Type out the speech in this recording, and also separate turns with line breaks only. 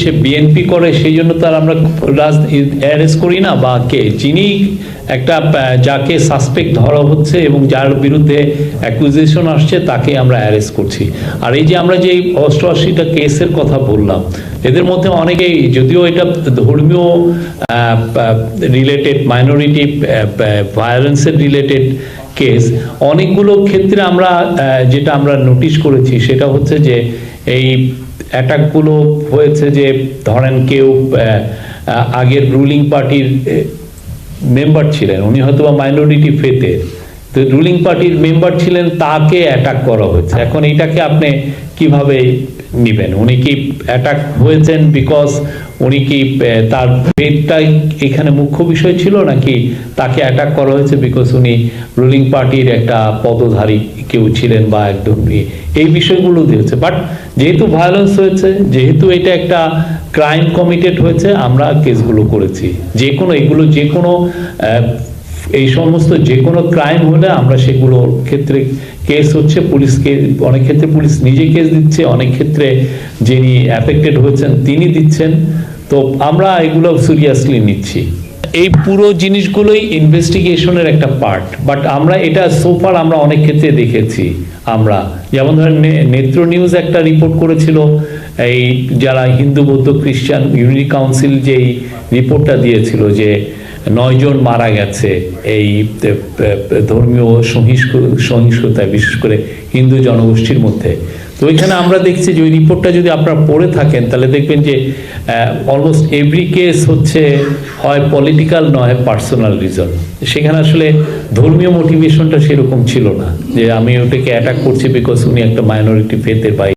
সে BNP করে, সেই জন্য তার আমরা অ্যারেস্ট করি না, বা কে? যিনি একটা যাকে সাসপেক্ট ধরা হচ্ছে এবং যার বিরুদ্ধে অ্যাকুইজিশন আসছে, তাকে আমরা অ্যারেস্ট করছি। আর এই যে আমরা যে অষ্টআশিটা কেসের কথা বললাম, এদের মধ্যে অনেকেই, যদিও এটা ধর্মীয় রিলেটেড মাইনরিটি ভায়োলেন্সের রিলেটেড কেস অনেকগুলো ক্ষেত্রে আমরা যেটা আমরা নোটিশ করেছি, সেটা হচ্ছে যে এই অ্যাটাকগুলো হয়েছে যে ধরেন কেউ আগের রুলিং পার্টির মেম্বার ছিলেন উনি হয়তো মাইনরিটি ফেতের রুলিং পার্টির মেম্বার ছিলেন, তাকে অ্যাটাক করা হয়েছে। এখন এইটাকে আপনি কীভাবে নিবেন? উনি কি অ্যাটাক হয়েছেন বিকজ উনি কি তার ফেটটাই এখানে মুখ্য বিষয় ছিল নাকি তাকে অ্যাটাক করা হয়েছে বিকজ উনি রুলিং পার্টির একটা পদধারী কেউ ছিলেন বা একদম এই বিষয়গুলো দিয়েছে বাট যেহেতু ভায়োলেন্স হয়েছে, যেহেতু এটা একটা ক্রাইম কমিটেড হয়েছে, আমরা কেসগুলো করেছি। যে কোনো এগুলো যে কোনো এই সমস্ত যে কোনো ক্রাইম হলে আমরা সেগুলোর ক্ষেত্রে কেস হচ্ছে পুলিশকে অনেক ক্ষেত্রে পুলিশ নিজে কেস দিচ্ছে, অনেক ক্ষেত্রে যিনি অ্যাফেক্টেড হয়েছেন তিনি দিচ্ছেন। তো আমরা এগুলো সিরিয়াসলি নিচ্ছি। এই পুরো জিনিসগুলোই ইনভেস্টিগেশনের একটা পার্ট বাট আমরা এটা সোফার আমরা অনেক ক্ষেত্রে দেখেছি, আমরা। যেমন ধরেন নেত্র নিউজ একটা রিপোর্ট করেছিল, এই যারা হিন্দু, বৌদ্ধ, খ্রিস্টান ইউনিটি কাউন্সিল যেই রিপোর্টটা দিয়েছিল যে নয়জন মারা গেছে এই ধর্মীয় সহিষ্ণু- সহিংসতায় বিশেষ করে হিন্দু জনগোষ্ঠীর মধ্যে। তো এখানে আমরা দেখছি যে ওই রিপোর্টটা যদি আপনারা পড়ে থাকেন, তাহলে দেখবেন যে অলমোস্ট এভরি কেস হচ্ছে, হয় পলিটিক্যাল নয় পার্সোনাল রিজন সেখানে আসলে ধর্মীয় মোটিভেশনটা সেরকম ছিল না, যে আমি ওটাকে অ্যাটাক করছি বিকজ উনি একটা মাইনরিটি পেতে বা